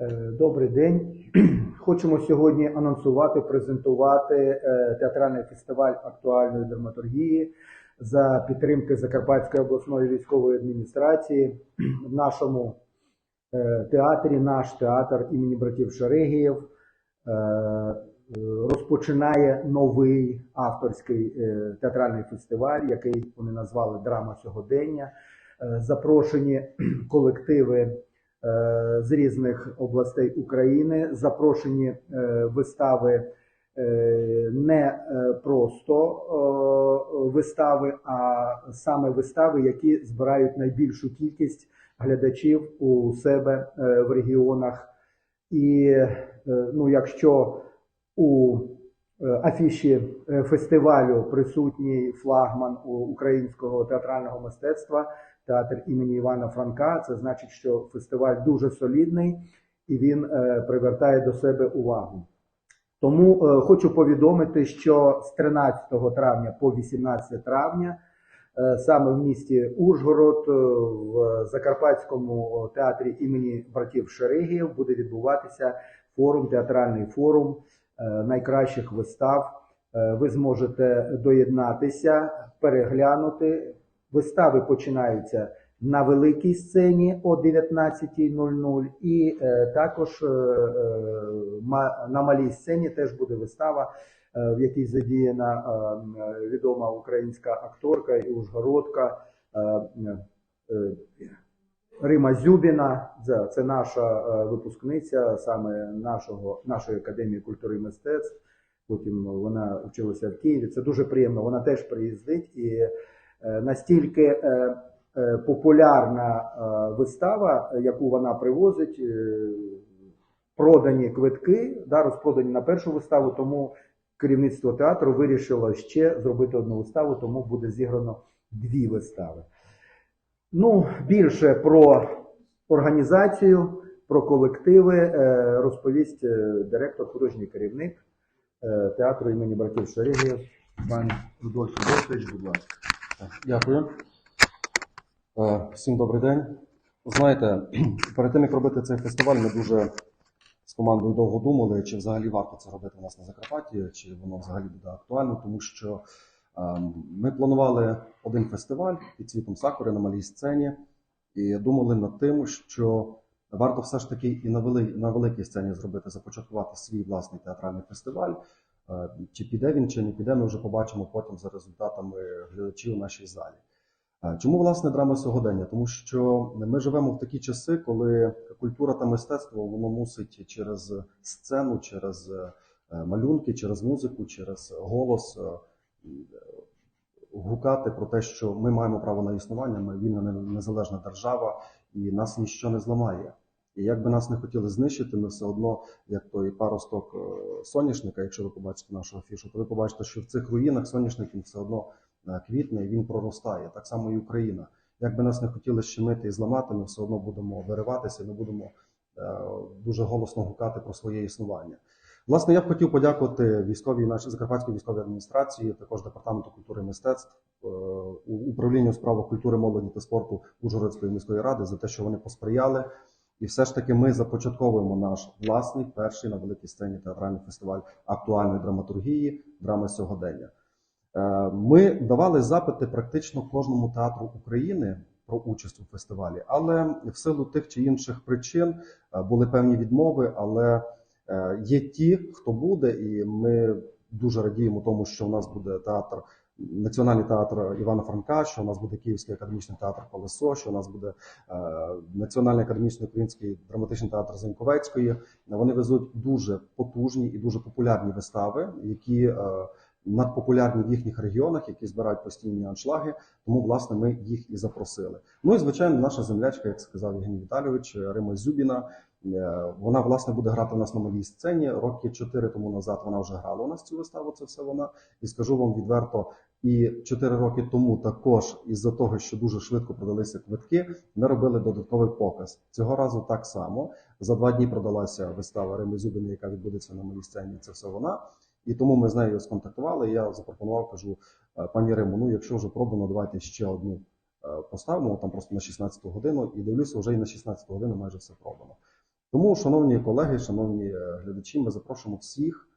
Е, Добрий день. Хочемо сьогодні анонсувати, презентувати е, театральний фестиваль актуальної драматургії за підтримки Закарпатської обласної військової адміністрації в нашому е, театрі. Наш театр імені братів Шерегіїв розпочинає новий авторський театральний фестиваль, який вони назвали Драма сьогодення. Запрошені колективи з різних областей України. Запрошені е, вистави е, не е, просто е, вистави, а саме вистави, які збирають найбільшу кількість глядачів у себе е, в регіонах. І е, ну, якщо у е, афіші е, фестивалю присутній флагман українського театрального мистецтва, театр імені Івана Франка, це значить, що фестиваль дуже солідний і він е, привертає до себе увагу. Тому е, хочу повідомити, що з 13 травня по 18 травня е, саме в місті Ужгород в Закарпатському театрі імені братів Шерегіїв буде відбуватися форум, театральний форум найкращих вистав. Ви зможете доєднатися, переглянути. Вистави починаються на великій сцені о 19.00 і е, також е, е, на малій сцені теж буде вистава, в якій задіяна відома українська акторка і ужгородка Рима Зюбіна. Це, наша випускниця саме нашого, нашої академії культури і мистецтв. Потім вона вчилася в Києві. Це дуже приємно. Вона теж приїздить і настільки е, е, популярна е, вистава, е, яку вона привозить, е, продані квитки, да, розпродані на першу виставу, тому керівництво театру вирішило ще зробити одну виставу, тому буде зіграно дві вистави. Ну, більше про організацію, про колективи е, розповість е, директор, художній керівник е, театру імені братів Шерегіїв, пан Рудольф Рудольфович, будь ласка. Дякую. Е, Всім добрий день. Знаєте, перед тим як робити цей фестиваль, ми дуже з командою довго думали, чи взагалі варто це робити у нас на Закарпатті, чи воно взагалі буде актуально, тому що ем, ми планували один фестиваль під світом Сакури на малій сцені, і думали над тим, що варто все ж таки і на, вели, на великій сцені зробити, започаткувати свій власний театральний фестиваль. Е, Чи піде він, чи не піде, ми вже побачимо потім за результатами глядачів у нашій залі. Е, Чому власне драма сьогодення? Тому що ми живемо в такі часи, коли культура та мистецтво воно мусить через сцену, через е, малюнки, через музику, через голос гукати про те, що ми маємо право на існування, ми вільна не- незалежна держава, і нас ніщо не зламає. І як би нас не хотіли знищити, ми все одно, як той паросток е, соняшника, якщо ви побачите нашу афішу, то ви побачите, що в цих руїнах соняшник він все одно е, квітне і він проростає. Так само і Україна. Як би нас не хотіли щемити і зламати, ми все одно будемо вириватися, ми будемо е, дуже голосно гукати про своє існування. Власне, я б хотів подякувати військовій нашій Закарпатській військовій адміністрації, також департаменту культури і мистецтв, управлінню у культури, молоді та спорту Ужгородської міської ради за те, що вони посприяли. І все ж таки ми започатковуємо наш власний перший на великій сцені театральний фестиваль актуальної драматургії, драми сьогодення. Е, Ми давали запити практично кожному театру України про участь у фестивалі, але в силу тих чи інших причин е, були певні відмови. Але е, є ті, хто буде, і ми дуже радіємо тому, що у нас буде театр. Національний театр Івана Франка, що у нас буде Київський академічний театр Колесо, що у нас буде е, Національний академічний український драматичний театр Заньковецької. Вони везуть дуже потужні і дуже популярні вистави, які е, надпопулярні в їхніх регіонах, які збирають постійні аншлаги. Тому, власне, ми їх і запросили. Ну і звичайно, наша землячка, як сказав Євгеній Віталійович, Рима Зюбіна. е, Вона власне буде грати у нас на малій сцені. Роки чотири тому назад вона вже грала у нас цю виставу. Це все вона. І скажу вам відверто, і чотири роки тому також, із-за того, що дуже швидко продалися квитки, ми робили додатковий показ. Цього разу так само. За два дні продалася вистава Рими Зюбіни, яка відбудеться на малій сцені. Це все вона. І тому ми з нею сконтактували. і Я запропонував, кажу, «Е, пані Риму, ну якщо вже пробано, давайте ще одну е, поставимо там просто на 16 годину. І дивлюся, вже і на 16 годину майже все пробано. Тому, шановні колеги, шановні е, глядачі, ми запрошуємо всіх.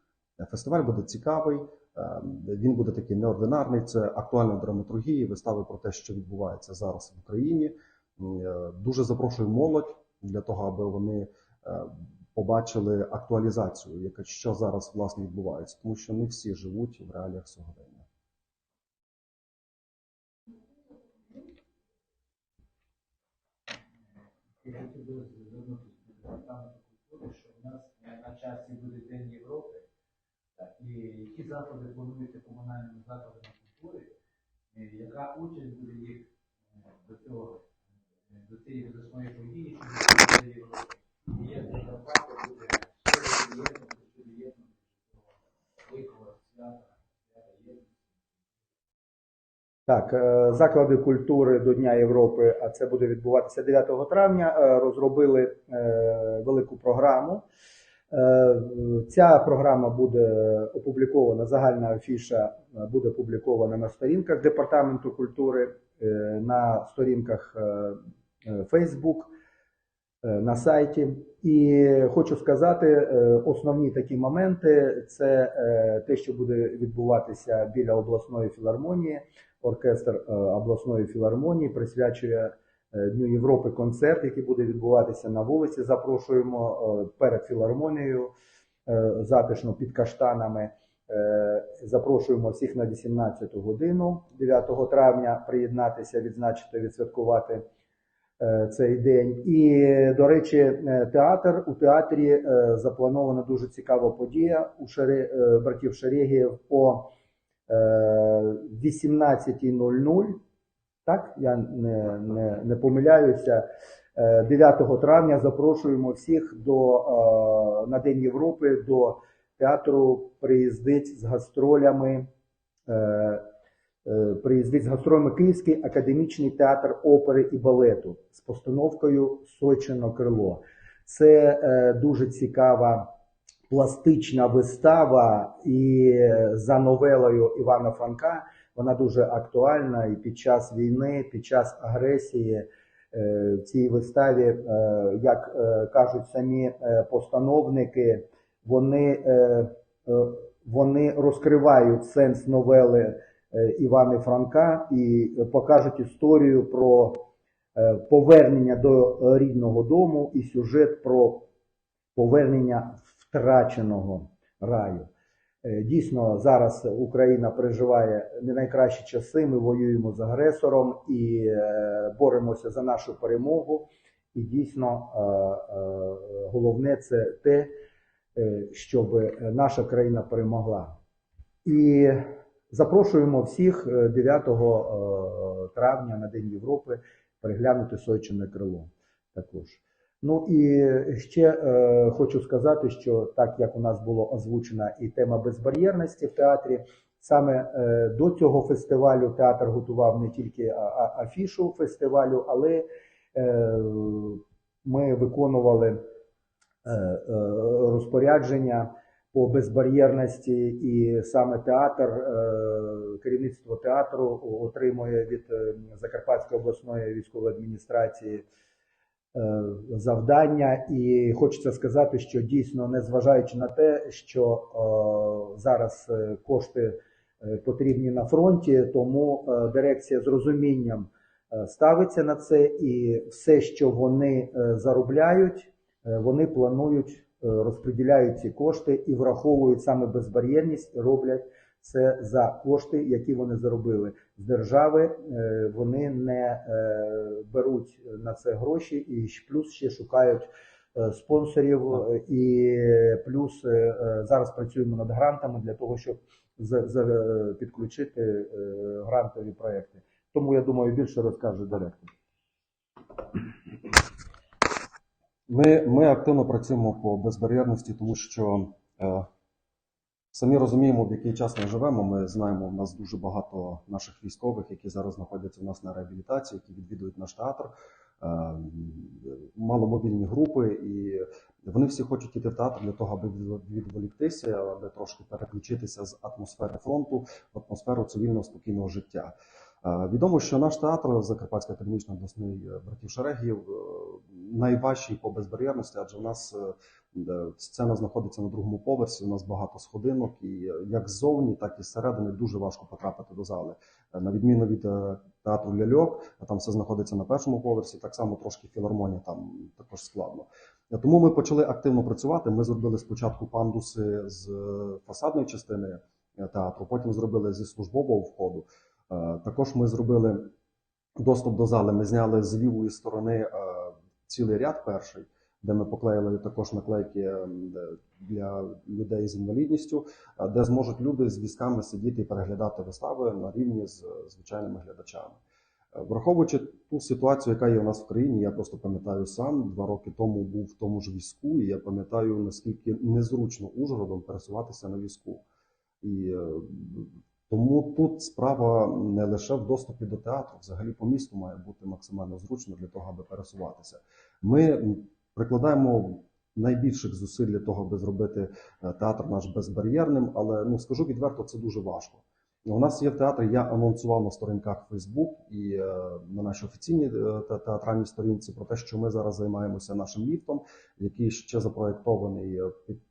Фестиваль буде цікавий. Е, Він буде такий неординарний. Це актуальна драматургія, вистави про те, що відбувається зараз в Україні. Е, Дуже запрошую молодь для того, аби вони е, побачили актуалізацію, яка що зараз власне відбувається, тому що не всі живуть в реаліях сьогодення. Я хотів би звернутися до департаменту культури, що в нас на часі буде День Європи. І які заходи плануються комунальними закладами культури, яка участь буде їх е, до цього, е, до цієї визначної події, що буде Європи. Як Закарпаття буде великого свята, свята. Так, е, заклади культури до Дня Європи, а це буде відбуватися 9 травня. е, Розробили е, велику програму. Е, Ця програма буде опублікована. Загальна афіша е, буде опублікована на сторінках департаменту культури, е, на сторінках Facebook, на сайті. І хочу сказати, основні такі моменти це те, що буде відбуватися біля обласної філармонії оркестр обласної філармонії присвячує Дню Європи концерт, який буде відбуватися на вулиці. Запрошуємо е, перед філармонією е, затишно під каштанами. Е, Запрошуємо всіх на 18 годину 9 травня приєднатися, відзначити, відсвяткувати е, цей день. І, до речі, е, театр у театрі е, запланована дуже цікава подія у е, братів Шерегіїв о е, 18.00. Так, я не, не, не помиляюся. Е, 9 травня запрошуємо всіх до, е, на День Європи до театру приїздить з гастролями. е, е, Приїздить з гастролями Київський академічний театр опери і балету з постановкою Сочино крило. Це е, дуже цікава пластична вистава, і за новелою Івана Франка вона дуже актуальна і під час війни, під час агресії. е, В цій виставі, е, як е, кажуть самі постановники, вони, вони розкривають сенс новели Івана Франка і покажуть історію про повернення до рідного дому і сюжет про повернення втраченого раю. Е, Дійсно, зараз Україна переживає не найкращі часи. Ми воюємо з агресором і е, боремося за нашу перемогу. І дійсно е, головне це те, щоб наша країна перемогла. І запрошуємо всіх е, 9 е, травня на День Європи переглянути Сойчине крило також. Ну і ще е, хочу сказати, що так як у нас було озвучена і тема безбар'єрності в театрі, саме е, до цього фестивалю театр готував не тільки афішу фестивалю, але е, ми виконували е, е, розпорядження по безбар'єрності, і саме театр, е, керівництво театру отримує від е, Закарпатської обласної військової адміністрації завдання, і хочеться сказати, що дійсно, незважаючи на те, що е, зараз е, кошти е, потрібні на фронті, тому е, дирекція з розумінням е, ставиться на це, і все, що вони е, заробляють, е, вони планують, е, розподіляють ці кошти і враховують саме безбар'єрність, роблять це за кошти, які вони заробили з держави. е, Вони не е, беруть на це гроші і плюс ще шукають е, спонсорів, і плюс зараз працюємо над грантами для того, щоб підключити грантові проекти. Тому я думаю, більше розкаже директор. Ми, ми активно працюємо по безбар'єрності, тому що е, самі розуміємо, в який час ми живемо. Ми знаємо, в нас дуже багато наших військових, які зараз знаходяться у нас на реабілітації, які відвідують наш театр, е, маломобільні групи, і вони всі хочуть іти в театр для того, аби відволіктися, аби трошки переключитися з атмосфери фронту в атмосферу цивільного спокійного життя. Е, Відомо, що наш театр Закарпатський академічний обласний е, братів Шерегів е, найважчий по безбар'єрності, адже в нас сцена знаходиться на другому поверсі. У нас багато сходинок, і як ззовні, так і зсередини дуже важко потрапити до зали. На відміну від театру ляльок, там все знаходиться на першому поверсі. Так само трошки філармонія там також складно. Тому ми почали активно працювати. Ми зробили спочатку пандуси з фасадної частини театру, потім зробили зі службового входу. Е, Також ми зробили доступ до зали. Ми зняли з лівої сторони е, цілий ряд перший, де ми поклеїли також наклейки е, для людей з інвалідністю, де зможуть люди з візками сидіти і переглядати вистави на рівні з звичайними глядачами. Враховуючи ту ситуацію, яка є у нас в країні, я просто пам'ятаю сам два роки тому був в тому ж візку, і я пам'ятаю наскільки незручно Ужгородом пересуватися на візку. І тому тут справа не лише в доступі до театру, взагалі по місту має бути максимально зручно для того, аби пересуватися. Ми прикладаємо найбільших зусиль для того, аби зробити е, театр наш безбар'єрним, але ну скажу відверто, це дуже важко. У нас є в театрі, я анонсував на сторінках Facebook і е, на нашій офіційній е, театральній сторінці про те, що ми зараз займаємося нашим ліфтом, який ще запроєктований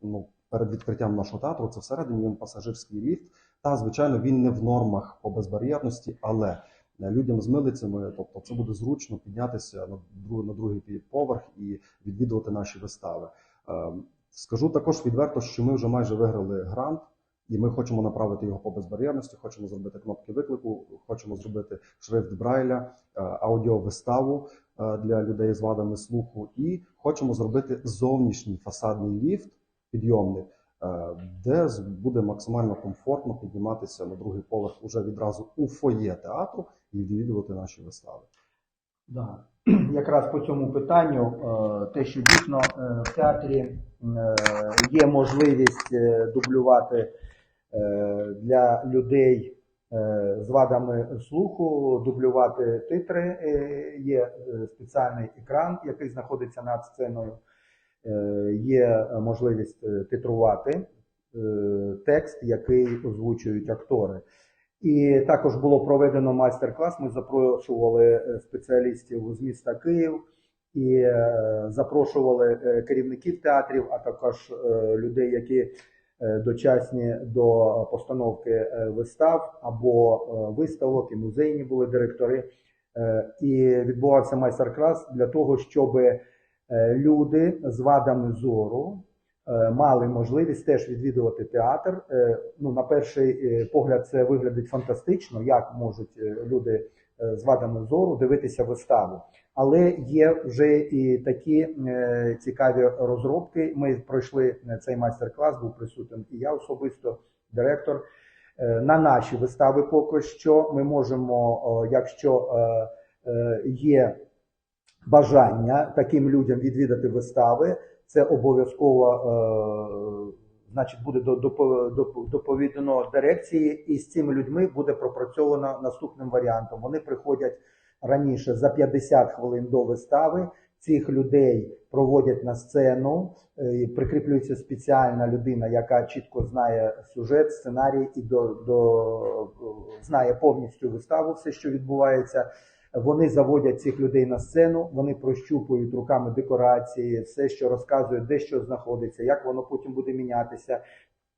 ну, перед відкриттям нашого театру. Це всередині він пасажирський ліфт. Та, звичайно, він не в нормах по безбар'єрності, але е, людям з милицями, тобто це буде зручно піднятися на другий, на другий поверх і відвідувати наші вистави. Е, Скажу також відверто, що ми вже майже виграли грант, і ми хочемо направити його по безбар'єрності, хочемо зробити кнопки виклику, хочемо зробити шрифт Брайля, е, аудіовиставу для людей з вадами слуху, і хочемо зробити зовнішній фасадний ліфт підйомник, де буде максимально комфортно підніматися на другий поверх уже відразу у фоє театру і відвідувати наші вистави. Да. Якраз по цьому питанню, е, те, що дійсно е, в театрі е, є можливість е, дублювати е, для людей е, з вадами слуху, дублювати титри. Е, Є е, спеціальний екран, який знаходиться над сценою. Е, Є можливість е, титрувати е, текст, який озвучують актори. І також було проведено майстер-клас. Ми запрошували е, спеціалістів з міста Київ і е, запрошували е, керівників театрів, а також е, людей, які е, дочасні до постановки е, вистав або е, виставок, і музейні були директори. Е, І відбувався майстер-клас для того, щоб люди з вадами зору е, мали можливість теж відвідувати театр. Е, Ну, на перший е, погляд, це виглядить фантастично, як можуть е, люди е, з вадами зору дивитися виставу. Але є вже і такі е, цікаві розробки. Ми пройшли е, цей майстер-клас, був присутнім і я особисто, директор. Е, На наші вистави поки що ми можемо, якщо е, е, є бажання таким людям відвідати вистави, це обов'язково е, значить, буде до- допо- доповідано дирекції, і з цими людьми буде пропрацьовано наступним варіантом. Вони приходять раніше за 50 хвилин до вистави. Цих людей проводять на сцену, е, прикріплюється спеціальна людина, яка чітко знає сюжет, сценарій і до, до, знає повністю виставу, все, що відбувається. Вони заводять цих людей на сцену, вони прощупують руками декорації, все, що розказує, де що знаходиться, як воно потім буде мінятися.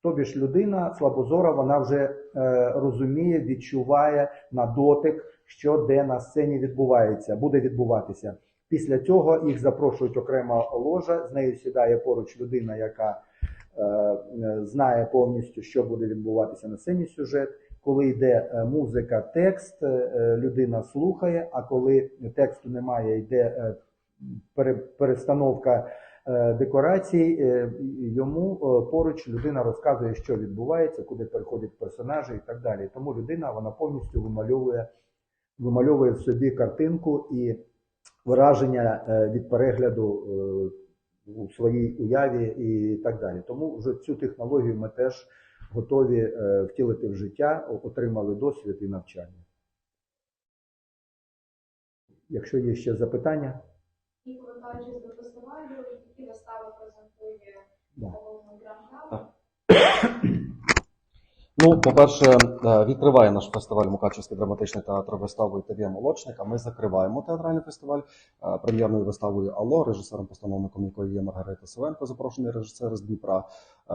Тобі ж людина слабозора, вона вже е, розуміє, відчуває на дотик, що де на сцені відбувається, буде відбуватися. Після цього їх запрошують окрема ложа, з нею сідає поруч людина, яка е, е, знає повністю, що буде відбуватися на сцені сюжет. Коли йде е, музика, текст, е, людина слухає, а коли тексту немає, йде е, перестановка е, декорацій, е, йому е, поруч людина розказує, що відбувається, куди переходять персонажі і так далі. Тому людина вона повністю вимальовує, вимальовує в собі картинку і враження е, від перегляду е, у своїй уяві і так далі. Тому вже цю технологію ми теж готові е, втілити в життя, отримали досвід і навчання. Якщо є ще запитання, І повертаючись до фестивалю, які вистави презентує головний гран Ну, по-перше, е, відкриває наш фестиваль Мукачівський драматичний театр виставою ТВ Молочник, а ми закриваємо театральний фестиваль е, прем'єрною виставою Алло, режисером постановником якої є Маргарита Савенко, запрошений режисер з Дніпра. Е,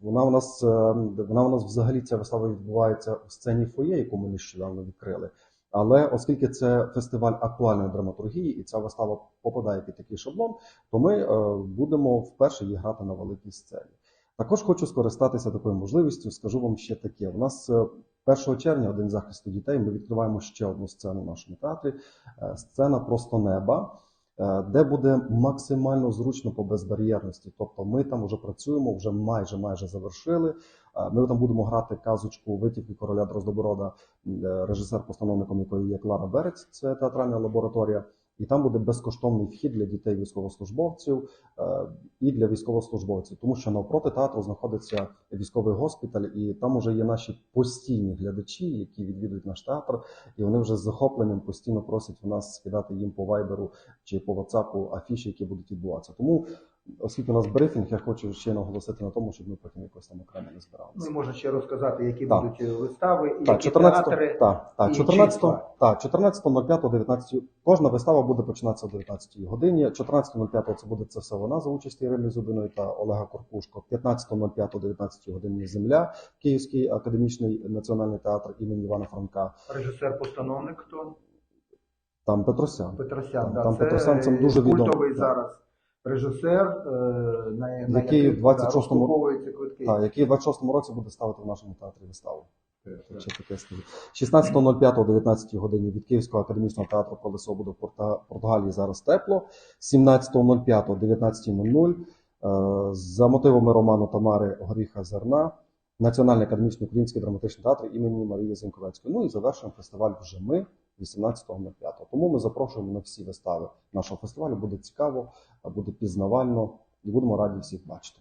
Вона у нас вона у нас взагалі ця вистава відбувається у сцені фоє, яку ми нещодавно відкрили. Але оскільки це фестиваль актуальної драматургії, і ця вистава попадає під такий шаблон, то ми будемо вперше її грати на великій сцені. Також хочу скористатися такою можливістю. Скажу вам ще таке: у нас е, 1 червня, день захисту дітей, ми відкриваємо ще одну сцену в нашому театрі. е, Сцена просто неба, е, де буде максимально зручно по безбар'єрності. Тобто, ми там вже працюємо, вже майже майже завершили. Е, Ми там будемо грати казочку витівки короля Дроздоборода, е, режисер-постановником якої є Клара Берець, це театральна лабораторія. І там буде безкоштовний вхід для дітей військовослужбовців е, і для військовослужбовців, тому що навпроти театру знаходиться військовий госпіталь, і там вже є наші постійні глядачі, які відвідують наш театр, і вони вже з захопленням постійно просять у нас скидати їм по вайберу чи по ватсапу афіші, які будуть відбуватися. Тому, оскільки у нас брифінг, я хочу ще наголосити на тому, щоб ми потім якось там окремо не збиралися. Ну, і можна ще розказати, які Так. будуть е, вистави, і Так, які 14, театри. так, так, і 14, числа. так, 14.05, 19, кожна вистава буде починатися о 19 годині. 14.05 це буде це все вона за участі Ірини Зубиної та Олега Корпушко. 15.05 о 19 годині Земля, Київський академічний національний театр імені Івана Франка. Режисер-постановник хто? Там Петросян. Петросян. Там- да, там це Петросян, це дуже культовий відомий, зараз режисер, е, на, на Який в 26-му розкуповуються квитки. Так, який в 26-му році буде ставити в нашому театрі виставу. Ще таке скажу. 16.05 о 19 годині від Київського академічного театру Колесо буде в Португалії зараз тепло. 17.05 о 19.00 е, за мотивами роману Тамари Горіха Зерна. Національний академічний український драматичний театр імені Марії Зінковецької. Ну і завершуємо фестиваль вже ми 18.05. Тому ми запрошуємо на всі вистави нашого фестивалю. Буде цікаво, буде пізнавально і будемо раді всіх бачити.